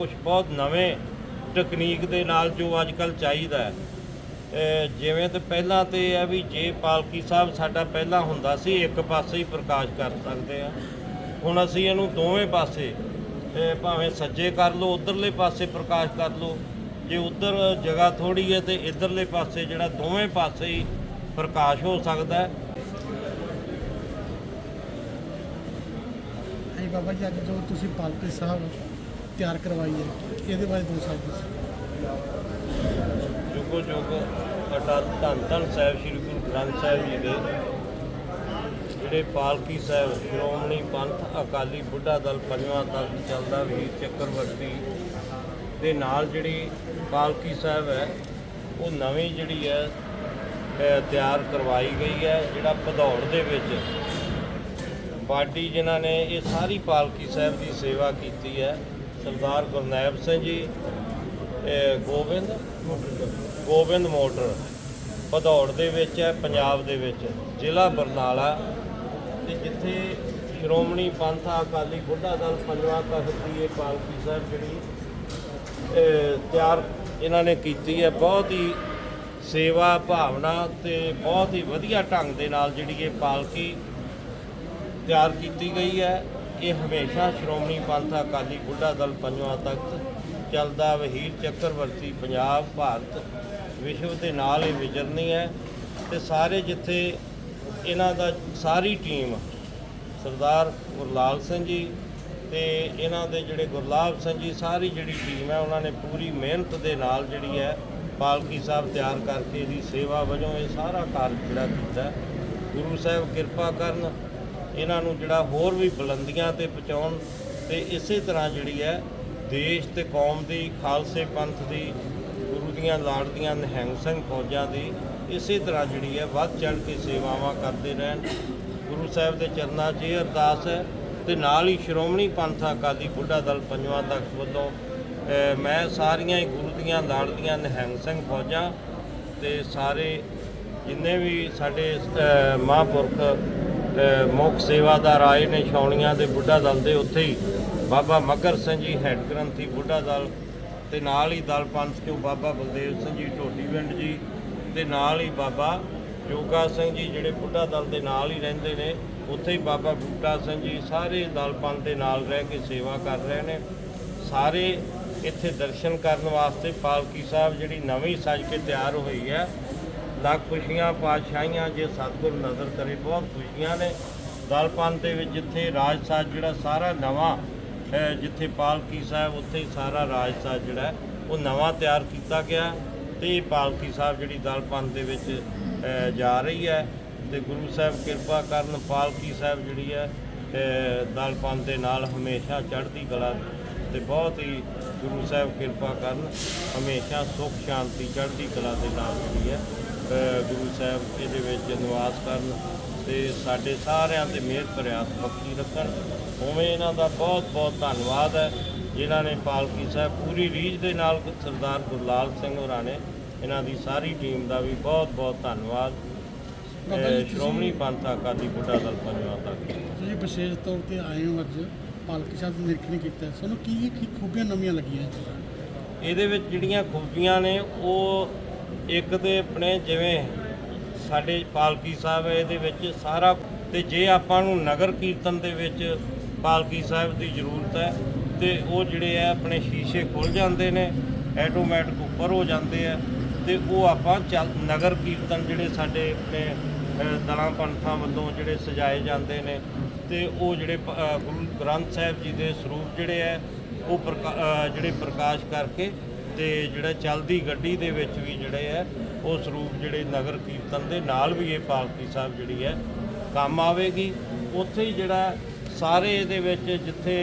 ਕੁਝ ਬਹੁਤ ਨਵੇਂ ਤਕਨੀਕ ਦੇ ਨਾਲ ਜੋ ਅੱਜ ਕੱਲ ਚਾਹੀਦਾ ਹੈ। ਜਿਵੇਂ ਤੇ ਪਹਿਲਾਂ ਤੇ ਇਹ ਹੈ ਵੀ ਜੇ ਪਾਲਕੀ ਸਾਹਿਬ ਸਾਡਾ ਪਹਿਲਾਂ ਹੁੰਦਾ ਸੀ, ਇੱਕ ਪਾਸੇ ਹੀ ਪ੍ਰਕਾਸ਼ ਕਰ ਸਕਦੇ ਆ। ਹੁਣ ਅਸੀਂ ਇਹਨੂੰ ਦੋਵੇਂ ਪਾਸੇ ਭਾਵੇਂ ਸੱਜੇ ਕਰ ਲਓ, ਉਧਰਲੇ ਪਾਸੇ ਪ੍ਰਕਾਸ਼ ਕਰ ਲਓ। ਜੇ ਉਧਰ ਜਗ੍ਹਾ ਥੋੜੀ ਹੈ ਤੇ ਇਧਰਲੇ ਪਾਸੇ ਜਿਹੜਾ ਦੋਵੇਂ ਪਾਸੇ ਹੀ ਪ੍ਰਕਾਸ਼ ਹੋ ਸਕਦਾ ਹੈ। ਬਾਬਾ ਜੀ, ਅੱਜ ਜੋ ਤੁਸੀਂ ਪਾਲਕੀ ਸਾਹਿਬ ਤਿਆਰ ਕਰਵਾਈ ਹੈ, ਇਹਦੇ ਬਾਰੇ ਦੋ ਸ਼ਬਦ ਦੱਸੋ। ਜੁਗੋ ਜੁਗ ਅਟਲ ਧੰਨ ਧੰਨ ਸਾਹਿਬ ਸ੍ਰੀ ਗੁਰੂ ਗ੍ਰੰਥ ਸਾਹਿਬ ਜੀ ਦੇ, ਜਿਹੜੇ ਪਾਲਕੀ ਸਾਹਿਬ, ਸ਼੍ਰੋਮਣੀ ਪੰਥ ਅਕਾਲੀ ਬੁੱਢਾ ਦਲ ਪੰਜਵਾਂ ਦਲ ਚੱਲਦਾ ਵੀਰ ਚੱਕਰਵਰਤੀ ਦੇ ਨਾਲ ਜਿਹੜੀ ਪਾਲਕੀ ਸਾਹਿਬ ਹੈ, ਉਹ ਨਵੀਂ ਜਿਹੜੀ ਹੈ ਤਿਆਰ ਕਰਵਾਈ ਗਈ ਹੈ, ਜਿਹੜਾ ਭਦੌੜ ਦੇ ਵਿੱਚ। ਬਾਡੀ ਜਿਨ੍ਹਾਂ ਨੇ ਇਹ ਸਾਰੀ ਪਾਲਕੀ ਸਾਹਿਬ ਦੀ ਸੇਵਾ ਕੀਤੀ ਹੈ ਸਰਦਾਰ ਗੁਰਨੈਬ ਸਿੰਘ ਜੀ ਗੋਬਿੰਦ ਗੋਬਿੰਦ ਮੋਟਰ ਭਦੌੜ ਦੇ ਵਿੱਚ ਹੈ, ਪੰਜਾਬ ਦੇ ਵਿੱਚ, ਜ਼ਿਲ੍ਹਾ ਬਰਨਾਲਾ। ਤੇ ਜਿੱਥੇ ਸ਼੍ਰੋਮਣੀ ਪੰਥ ਅਕਾਲੀ ਬੁੱਢਾ ਦਲ ਪੰਜਵਾਂ ਤਖਤ ਦੀ ਇਹ ਪਾਲਕੀ ਸਾਹਿਬ ਜਿਹੜੀ ਤਿਆਰ ਇਹਨਾਂ ਨੇ ਕੀਤੀ ਹੈ, ਬਹੁਤ ਹੀ ਸੇਵਾ ਭਾਵਨਾ ਤੇ ਬਹੁਤ ਹੀ ਵਧੀਆ ਢੰਗ ਦੇ ਨਾਲ ਜਿਹੜੀ ਇਹ ਪਾਲਕੀ ਤਿਆਰ ਕੀਤੀ ਗਈ ਹੈ। ਇਹ ਹਮੇਸ਼ਾ ਸ਼੍ਰੋਮਣੀ ਪੰਥ ਅਕਾਲੀ ਬੁੱਢਾ ਦਲ ਪੰਜਵਾਂ ਤਖਤ ਚੱਲਦਾ ਵਹੀਰ ਚੱਕਰਵਰਤੀ ਪੰਜਾਬ ਭਾਰਤ ਵਿਸ਼ਵ ਦੇ ਨਾਲ ਇਹ ਵਿਚਰਨੀ ਹੈ ਤੇ ਸਾਰੇ ਜਿੱਥੇ ਇਹਨਾਂ ਦਾ ਸਾਰੀ ਟੀਮ ਸਰਦਾਰ ਗੁਰਲਾਲ ਸਿੰਘ ਜੀ ਤੇ ਇਹਨਾਂ ਦੇ ਜਿਹੜੇ ਗੁਰਲਾਬ ਸਿੰਘ ਜੀ, ਸਾਰੀ ਜਿਹੜੀ ਟੀਮ ਹੈ, ਉਹਨਾਂ ਨੇ ਪੂਰੀ ਮਿਹਨਤ ਦੇ ਨਾਲ ਜਿਹੜੀ ਹੈ ਪਾਲਕੀ ਸਾਹਿਬ ਤਿਆਰ ਕਰਕੇ ਇਹਦੀ ਸੇਵਾ ਵਜੋਂ ਇਹ ਸਾਰਾ ਕਾਰਜ ਜਿਹੜਾ ਕੀਤਾ ਗੁਰੂ ਸਾਹਿਬ ਕਿਰਪਾ ਕਰਨ ਇਹਨਾਂ ਨੂੰ ਜਿਹੜਾ ਹੋਰ ਵੀ ਬੁਲੰਦੀਆਂ ਤੇ ਪਹੁੰਚਾਉਣ ਤੇ ਇਸੇ ਤਰ੍ਹਾਂ ਜਿਹੜੀ ਹੈ ਦੇਸ਼ ਤੇ ਕੌਮ ਦੀ, ਖਾਲਸੇ ਪੰਥ ਦੀ, ਗੁਰੂ ਦੀਆਂ ਲਾੜਦੀਆਂ ਨਿਹੰਗ ਸਿੰਘ ਫੌਜਾਂ ਦੀ ਇਸੇ ਤਰ੍ਹਾਂ ਜਿਹੜੀ ਹੈ ਵੱਧ ਚੜ੍ਹ ਕੇ ਸੇਵਾਵਾਂ ਕਰਦੇ ਰਹਿਣ। ਗੁਰੂ ਸਾਹਿਬ ਦੇ ਚਰਨਾਂ 'ਚ ਇਹ ਅਰਦਾਸ ਹੈ ਤੇ ਨਾਲ ਹੀ ਸ਼੍ਰੋਮਣੀ ਪੰਥ ਅਕਾਲੀ ਬੁੱਢਾ ਦਲ ਪੰਜਵਾਂ ਤਖਤ ਵੱਲੋਂ ਮੈਂ ਸਾਰੀਆਂ ਹੀ ਗੁਰੂ ਦੀਆਂ ਲਾੜਦੀਆਂ ਨਿਹੰਗ ਸਿੰਘ ਫੌਜਾਂ ਤੇ ਸਾਰੇ ਜਿੰਨੇ ਵੀ ਸਾਡੇ ਮਹਾਂਪੁਰਖ ਮੁੱਖ ਸੇਵਾਦਾਰ ਆਏ ਨੇ ਛਾਉਣੀਆਂ ਦੇ ਬੁੱਢਾ ਦਲ ਦੇ ਉੱਥੇ ਹੀ। ਬਾਬਾ ਮਗਰ ਸਿੰਘ ਜੀ ਹੈਡ ਗ੍ਰੰਥੀ ਬੁੱਢਾ ਦਲ ਤੇ ਨਾਲ ਹੀ ਦਲ ਪੰਥ ਚੋਂ ਬਾਬਾ ਬਲਦੇਵ ਸਿੰਘ ਜੀ ਢੋਡੀਵਿੰਡ ਜੀ ਤੇ ਨਾਲ ਹੀ ਬਾਬਾ ਜੋਗਾ ਸਿੰਘ ਜੀ ਜਿਹੜੇ ਬੁੱਢਾ ਦਲ ਦੇ ਨਾਲ ਹੀ ਰਹਿੰਦੇ ਨੇ, ਉੱਥੇ ਹੀ ਬਾਬਾ ਬੂਟਾ ਸਿੰਘ ਜੀ ਸਾਰੇ ਦਲ ਪੰਥ ਦੇ ਨਾਲ ਰਹਿ ਕੇ ਸੇਵਾ ਕਰ ਰਹੇ ਨੇ। ਸਾਰੇ ਇੱਥੇ ਦਰਸ਼ਨ ਕਰਨ ਵਾਸਤੇ ਪਾਲਕੀ ਸਾਹਿਬ ਜਿਹੜੀ ਨਵੀਂ ਸਜ ਕੇ ਤਿਆਰ ਹੋਈ ਹੈ ਲੱਖ ਖੁਸ਼ੀਆਂ, ਪਾਤਸ਼ਾਹੀਆਂ ਜੇ ਸਤਿਗੁਰ ਨਜ਼ਰ ਕਰੇ। ਬਹੁਤ ਖੁਸ਼ੀਆਂ ਨੇ ਦਲਪਨ ਦੇ ਵਿੱਚ ਜਿੱਥੇ ਰਾਜ ਸਾਜ ਜਿਹੜਾ ਸਾਰਾ ਨਵਾਂ ਜਿੱਥੇ ਪਾਲਕੀ ਸਾਹਿਬ, ਉੱਥੇ ਹੀ ਸਾਰਾ ਰਾਜ ਸਾਜ ਜਿਹੜਾ ਉਹ ਨਵਾਂ ਤਿਆਰ ਕੀਤਾ ਗਿਆ ਤੇ ਇਹ ਪਾਲਕੀ ਸਾਹਿਬ ਜਿਹੜੀ ਦਲ ਪੰਥ ਦੇ ਵਿੱਚ ਜਾ ਰਹੀ ਹੈ ਤੇ ਗੁਰੂ ਸਾਹਿਬ ਕਿਰਪਾ ਕਰਨ ਪਾਲਕੀ ਸਾਹਿਬ ਜਿਹੜੀ ਹੈ ਦਲਪਨ ਦੇ ਨਾਲ ਹਮੇਸ਼ਾ ਚੜ੍ਹਦੀ ਕਲਾ ਤੇ ਬਹੁਤ ਹੀ ਗੁਰੂ ਸਾਹਿਬ ਕਿਰਪਾ ਕਰਨ ਹਮੇਸ਼ਾ ਸੁਖ ਸ਼ਾਂਤੀ ਚੜ੍ਹਦੀ ਕਲਾ ਦੇ ਨਾਲ ਜਿਹੜੀ ਹੈ। ਗੁਰੂ ਸਾਹਿਬ ਇਹਦੇ ਵਿੱਚ ਨਿਵਾਸ ਕਰਨ ਤੇ ਸਾਡੇ ਸਾਰਿਆਂ ਤੇ ਮਿਹਰ ਭਰਿਆ ਬਖਸ਼ੀ ਰੱਖਣ। ਉਵੇਂ ਇਹਨਾਂ ਦਾ ਬਹੁਤ ਬਹੁਤ ਧੰਨਵਾਦ ਹੈ। ਜਿਨ੍ਹਾਂ ਨੇ ਪਾਲਕੀ ਸਾਹਿਬ ਪੂਰੀ ਰੀਝ ਦੇ ਨਾਲ ਸਰਦਾਰ ਗੁਰਲਾਲ ਸਿੰਘ ਹੋਰਾਂ ਨੇ ਇਹਨਾਂ ਦੀ ਸਾਰੀ ਟੀਮ ਦਾ ਵੀ ਬਹੁਤ ਬਹੁਤ ਧੰਨਵਾਦ। ਜੀ, ਸ਼੍ਰੋਮਣੀ ਪੰਥ ਅਕਾਲੀ ਬੁੱਢਾ ਦਲ ਪੰਜਵਾਂ ਤੱਕ ਤੁਸੀਂ ਵਿਸ਼ੇਸ਼ ਤੌਰ ਤੇ ਆਏ ਹੋ ਅੱਜ। ਪਾਲਕੀ ਸਾਹਿਬ ਦੀ ਨਿਰੀਖਣ ਕੀਤਾ ਹੈ। ਕੀ ਕੀ ਖੂਬੀਆਂ ਨਵੀਆਂ ਲੱਗੀਆਂ ਇਹਦੇ ਵਿੱਚ ਜਿਹੜੀਆਂ ਖੂਬੀਆਂ ਨੇ, ਉਹ ਇੱਕ ਤੇ ਆਪਣੇ ਜਿਵੇਂ ਸਾਡੇ ਪਾਲਕੀ ਸਾਹਿਬ ਇਹਦੇ ਵਿੱਚ ਸਾਰਾ ਤੇ ਜੇ ਆਪਾਂ ਨੂੰ ਨਗਰ ਕੀਰਤਨ ਦੇ ਵਿੱਚ ਪਾਲਕੀ ਸਾਹਿਬ ਦੀ ਜ਼ਰੂਰਤ ਹੈ, ਤੇ ਉਹ ਜਿਹੜੇ ਆ ਆਪਣੇ ਸ਼ੀਸ਼ੇ ਖੁੱਲ ਜਾਂਦੇ ਨੇ ਆਟੋਮੈਟਿਕ ਉੱਪਰ ਹੋ ਜਾਂਦੇ ਆ, ਤੇ ਉਹ ਆਪਾਂ ਚੱਲ ਨਗਰ ਕੀਰਤਨ ਜਿਹੜੇ ਸਾਡੇ ਆਪਣੇ ਦਲਾਂ ਪੰਥਾਂ ਵੱਲੋਂ ਜਿਹੜੇ ਸਜਾਏ ਜਾਂਦੇ ਨੇ ਤੇ ਉਹ ਜਿਹੜੇ ਗੁਰੂ ਗ੍ਰੰਥ ਸਾਹਿਬ ਜੀ ਦੇ ਸਰੂਪ ਜਿਹੜੇ ਆ ਉਹ ਪ੍ਰਕਾ- ਜਿਹੜੇ ਪ੍ਰਕਾਸ਼ ਕਰਕੇ ਤੇ ਜਿਹੜਾ ਚੱਲਦੀ ਗੱਡੀ ਦੇ ਵਿੱਚ ਵੀ ਜਿਹੜੇ ਹੈ ਉਹ ਸਰੂਪ ਜਿਹੜੇ ਨਗਰ ਕੀਰਤਨ ਦੇ ਨਾਲ ਵੀ ਇਹ ਪਾਲਕੀ ਸਾਹਿਬ ਜਿਹੜੀ ਹੈ ਕੰਮ ਆਵੇਗੀ। ਉੱਥੇ ਹੀ ਜਿਹੜਾ ਸਾਰੇ ਇਹਦੇ ਵਿੱਚ ਜਿੱਥੇ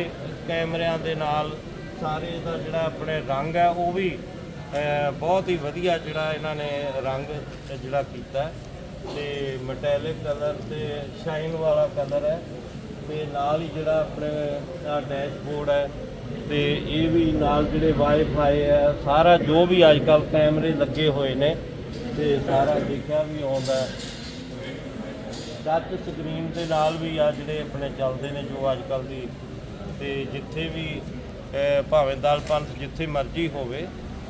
ਕੈਮਰਿਆਂ ਦੇ ਨਾਲ ਸਾਰੇ ਇਹਦਾ ਜਿਹੜਾ ਆਪਣੇ ਰੰਗ ਹੈ ਉਹ ਵੀ ਬਹੁਤ ਹੀ ਵਧੀਆ ਜਿਹੜਾ ਇਹਨਾਂ ਨੇ ਰੰਗ ਜਿਹੜਾ ਕੀਤਾ। ਤੇ ਮਟੈਲਿਕ ਕਲਰ ਤੇ ਸ਼ਾਈਨ ਵਾਲਾ ਕਲਰ ਹੈ। ਤੇ ਨਾਲ ਹੀ ਜਿਹੜਾ ਆਪਣੇ ਡੈਸ਼ਬੋਰਡ ਹੈ, ਤੇ ਇਹ ਵੀ ਨਾਲ ਜਿਹੜੇ ਵਾਈਫਾਈ ਹੈ, ਸਾਰਾ ਜੋ ਵੀ ਅੱਜ ਕੱਲ ਕੈਮਰੇ ਲੱਗੇ ਹੋਏ ਨੇ, ਤੇ ਸਾਰਾ ਦੇਖਿਆ ਵੀ ਆਉਂਦਾ ਟੱਚ ਸਕਰੀਨ ਦੇ ਨਾਲ ਵੀ ਆ ਜਿਹੜੇ ਆਪਣੇ ਚੱਲਦੇ ਨੇ ਜੋ ਅੱਜ ਕੱਲ ਦੀ, ਤੇ ਜਿੱਥੇ ਵੀ ਭਾਵੇਂ ਦਲ ਪੰਥ ਜਿੱਥੇ ਮਰਜ਼ੀ ਹੋਵੇ,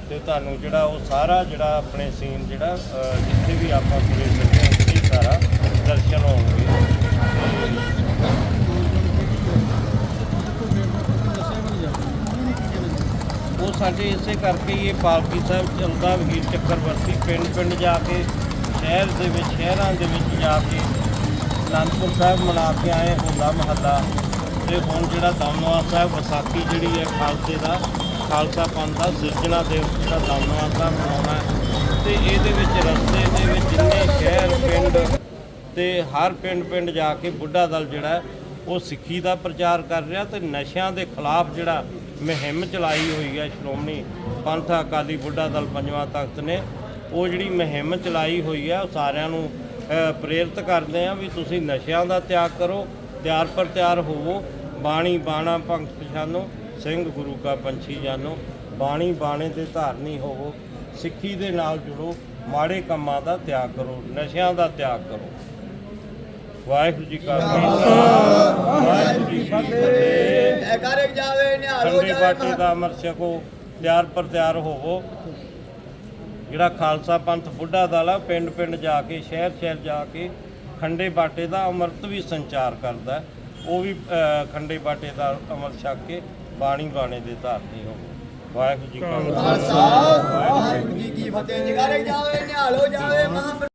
ਤੇ ਤੁਹਾਨੂੰ ਜਿਹੜਾ ਉਹ ਸਾਰਾ ਜਿਹੜਾ ਆਪਣੇ ਸੀਨ ਜਿਹੜਾ ਜਿੱਥੇ ਵੀ ਆਪਾਂ ਤੁਰੇ ਫਿਰਦੇ ਹਾਂ ਉੱਥੇ ਹੀ ਸਾਰਾ ਦਰਸ਼ਨ ਹੋਣਗੇ। ਉਹ ਸਾਡੇ ਇਸੇ ਕਰਕੇ ਹੀ ਇਹ ਪਾਲਕੀ ਸਾਹਿਬ ਚਲਦਾ ਵੀਰ ਚੱਕਰਵਰਤੀ ਪਿੰਡ ਪਿੰਡ ਜਾ ਕੇ, ਸ਼ਹਿਰ ਦੇ ਵਿੱਚ, ਸ਼ਹਿਰਾਂ ਦੇ ਵਿੱਚ ਜਾ ਕੇ ਅਨੰਦਪੁਰ ਸਾਹਿਬ ਮਨਾ ਕੇ ਆਏ ਹੋਲਾ ਮਹੱਲਾ। ਤੇ ਹੁਣ ਜਿਹੜਾ ਦਮਨਵਾ ਸਾਹਿਬ ਵਿਸਾਖੀ ਜਿਹੜੀ ਹੈ ਖਾਲਸੇ ਦਾ, ਖਾਲਸਾ ਪੰਥ ਦਾ ਸਿਰਜਣਾ ਦਿਵਸ ਜਿਹੜਾ ਦਮਨਵਾ ਸਾਹਿਬ ਮਨਾਉਣਾ ਹੈ, ਤੇ ਇਹਦੇ ਵਿੱਚ ਰਸਤੇ ਦੇ ਵਿੱਚ ਜਿੰਨੇ ਸ਼ਹਿਰ ਪਿੰਡ ਤੇ ਹਰ ਪਿੰਡ ਪਿੰਡ ਜਾ ਕੇ ਬੁੱਢਾ ਦਲ ਜਿਹੜਾ ਉਹ ਸਿੱਖੀ ਦਾ ਪ੍ਰਚਾਰ ਕਰ ਰਿਹਾ ਤੇ ਨਸ਼ਿਆਂ ਦੇ ਖਿਲਾਫ ਜਿਹੜਾ ਮੁਹਿੰਮ ਚਲਾਈ ਹੋਈ ਹੈ ਸ਼੍ਰੋਮਣੀ ਪੰਥ ਅਕਾਲੀ ਬੁੱਢਾ ਦਲ ਪੰਜਵਾਂ ਤਖਤ ਨੇ, ਉਹ ਜਿਹੜੀ ਮੁਹਿੰਮ ਚਲਾਈ ਹੋਈ ਹੈ, ਉਹ ਸਾਰਿਆਂ ਨੂੰ ਪ੍ਰੇਰਿਤ ਕਰਦੇ ਆ ਵੀ ਤੁਸੀਂ ਨਸ਼ਿਆਂ ਦਾ ਤਿਆਗ ਕਰੋ, ਤਿਆਰ ਪਰ ਤਿਆਰ ਹੋਵੋ, ਬਾਣੀ ਬਾਣਾ ਭੰਗ ਪਛਾਨੋ, ਸਿੰਘ ਗੁਰੂ ਕਾ ਪੰਛੀ ਜਾਨੋ, ਬਾਣੀ ਬਾਣੇ ਦੇ ਧਾਰਨੀ ਹੋਵੋ, ਸਿੱਖੀ ਦੇ ਨਾਲ ਜੁੜੋ, ਮਾੜੇ ਕੰਮਾਂ ਦਾ ਤਿਆਗ ਕਰੋ, ਨਸ਼ਿਆਂ ਦਾ ਤਿਆਗ ਕਰੋ। ਵਾਹਿਗੁਰੂ ਜੀ ਕਾ ਖਾਲਸਾ। ਵਾਹਿਗੁਰੂ ਜੀ ਕੀ ਫਤਿਹ। ਐ ਕਰ ਜਾਵੇ ਨਿਹਾਲ ਜਾਵੇ ਬਾਟੇ ਦਾ ਅਮਰ ਛਕੋ ਤਿਆਰ ਪਰ ਤਿਆਰ ਹੋਵੋ। ਜਿਹੜਾ ਖਾਲਸਾ ਪੰਥ ਬੁੱਢਾ ਦਲ ਪਿੰਡ ਪਿੰਡ ਜਾ ਕੇ ਸ਼ਹਿਰ ਸ਼ਹਿਰ ਜਾ ਕੇ ਖੰਡੇ ਬਾਟੇ ਦਾ ਅੰਮ੍ਰਿਤ ਵੀ ਸੰਚਾਰ ਕਰਦਾ। ਉਹ ਵੀ ਖੰਡੇ ਬਾਟੇ ਦਾ ਅੰਮ੍ਰਿਤ ਛਕ ਕੇ ਬਾਣੀ ਬਾਣੇ ਦੇ ਧਾਰਨੀ ਹੋਵੋ ਵਾਹਿਗੁਰੂ ਜੀ ਕਾ ਖਾਲਸਾ। ਵਾਹਿਗੁਰੂ ਜੀ ਕੀ ਫਤਿਹ। ਜਗਾਰੇ ਜਾਵੇ ਨਿਹਾਲ ਜਾਵੇ ਮਹਾਂਪੁਰ